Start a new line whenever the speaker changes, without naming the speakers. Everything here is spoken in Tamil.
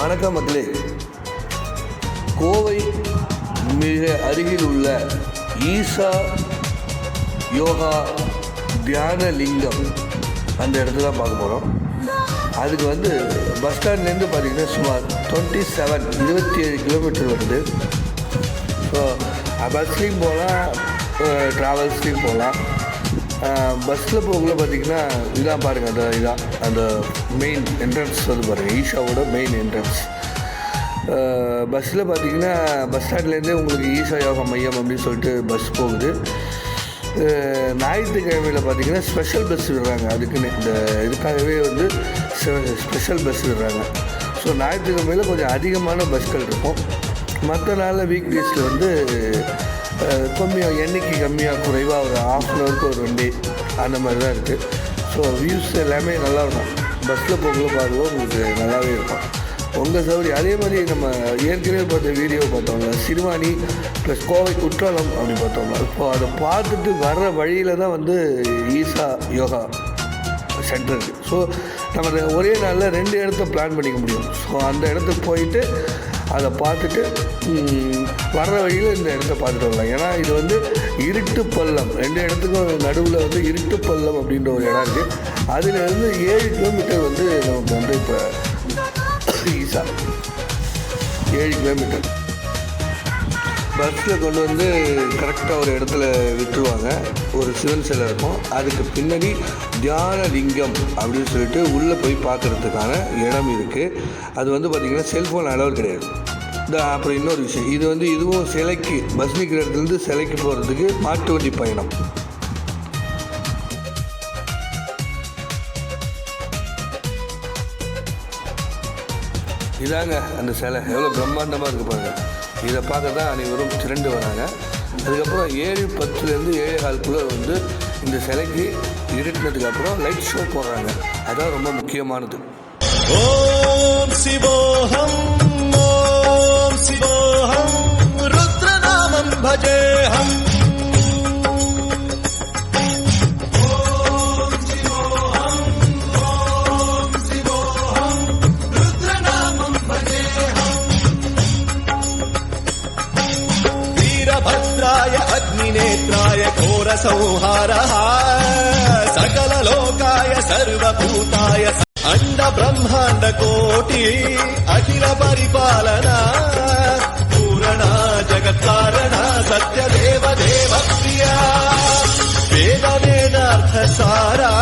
வணக்கம் மக்களே. கோவை மிக அருகில் உள்ள ஈசா யோகா தியான லிங்கம் அந்த இடத்துல தான் பார்க்க போகிறோம் அதுக்கு வந்து பஸ் ஸ்டாண்ட்லேருந்து பார்த்தீங்கன்னா சுமார் டுவெண்ட்டி செவன் இருபத்தி ஏழு கிலோமீட்டர் வருது. ஸோ பஸ்லேயும் போகலாம் ட்ராவல்ஸ்லேயும் போகலாம். பஸ்ஸில் போகக்குள்ள பார்த்தீங்கன்னா இதான் பாருங்கள் அந்த இதான் அந்த மெயின் என்ட்ரன்ஸ் வந்து பாருங்கள் ஈஷாவோட மெயின் என்ட்ரன்ஸ் பஸ்ஸில் பார்த்தீங்கன்னா பஸ் ஸ்டாண்ட்லேருந்தே உங்களுக்கு ஈஷா யோகா மையம் அப்படின்னு சொல்லிட்டு பஸ் போகுது. ஞாயிற்றுக்கிழமையில் பார்த்தீங்கன்னா ஸ்பெஷல் பஸ் விடுறாங்க அதுக்குன்னு. இந்த இதுக்காகவே வந்து ஸ்பெஷல் பஸ் விடுறாங்க. ஸோ ஞாயிற்றுக்கிழமையில் கொஞ்சம் அதிகமான பஸ்கள் இருக்கும். மற்ற நாளில் வீக் டேஸில் வந்து கம்மியாக எண்ணிக்கை கம்மியாக குறைவாக ஒரு ஆஃப் அன் ஹவருக்கு ஒரு வண்டி அந்த மாதிரி தான் இருக்குது ஸோ வியூஸ் எல்லாமே நல்லா இருக்கும். பஸ்ஸில் போகல பார்க்கும்போது உங்களுக்கு நல்லாவே இருக்கும். உங்கள் சௌரி அதே மாதிரி நம்ம ஏற்கனவே பார்த்த வீடியோ பார்த்தோம்ல சிறுவாணி ப்ளஸ் கோவை குற்றாலம் அப்படி பார்த்தோம்ல. இப்போ அதை பார்த்துட்டு வர்ற வழியில் தான் வந்து ஈசா யோகா சென்டர் இருக்குது ஸோ நம்ம அதை ஒரே நாளில் ரெண்டு இடத்த பிளான் பண்ணிக்க முடியும். ஸோ அந்த இடத்துக்கு போயிட்டு அதை பார்த்துட்டு வர்ற வழியில் இந்த இடத்த பார்த்துட்டு வரலாம். ஏன்னா இது வந்து இருட்டு பள்ளம். ரெண்டு இடத்துக்கும் நடுவில் வந்து இருட்டு பள்ளம் அப்படின்ற ஒரு இடம் இருக்குது அதுலேருந்து ஏழு கிலோமீட்டர் வந்து நமக்கு வந்து இப்போ ஈஸா ஏழு கிலோமீட்டர் பஸ்ஸில் கொண்டு வந்து கரெக்டாக ஒரு இடத்துல விட்டுருவாங்க. ஒரு சிவன் சிலை இருக்கும். அதுக்கு பின்னாடி தியான லிங்கம் அப்படின்னு சொல்லிட்டு உள்ளே போய் பார்க்குறதுக்கான இடம் இருக்குது அது வந்து பார்த்திங்கன்னா செல்ஃபோன் அளவு கிடையாது. இந்த அப்புறம் இன்னொரு விஷயம். இது வந்து இதுவும் சிலைக்கு பஸ் நிற்கிற இடத்துலேருந்து சிலைக்கு போகிறதுக்கு மாட்டு வண்டி பயணம். இதாங்க அந்த சிலை. எவ்வளோ பிரம்மாண்டமாக இருக்கு பாருங்கள் இதை பார்க்க தான் அனைவரும் திரண்டு வராங்க. அதுக்கப்புறம் ஏழு பத்துலேருந்து ஏழு காலுக்குள்ளே வந்து இந்த சிலைக்கு இருட்டினதுக்கப்புறம் லைட் ஷோ போடுறாங்க. அதான் ரொம்ப முக்கியமானது.
ஓம் சிவோகம் ஓம் சிவோகம் ருத்ரநாமம் பஜே. అగ్నినేత్రాయ ఘోర సంహార సకల లోకాయ సర్వూతాయ అండ బ్రహ్మాండ కోటి అఖిల పరిపాలన పూరణ జగత్కారణ సత్యదేవ దేవ ప్రియా వేద వేదార్థ సారా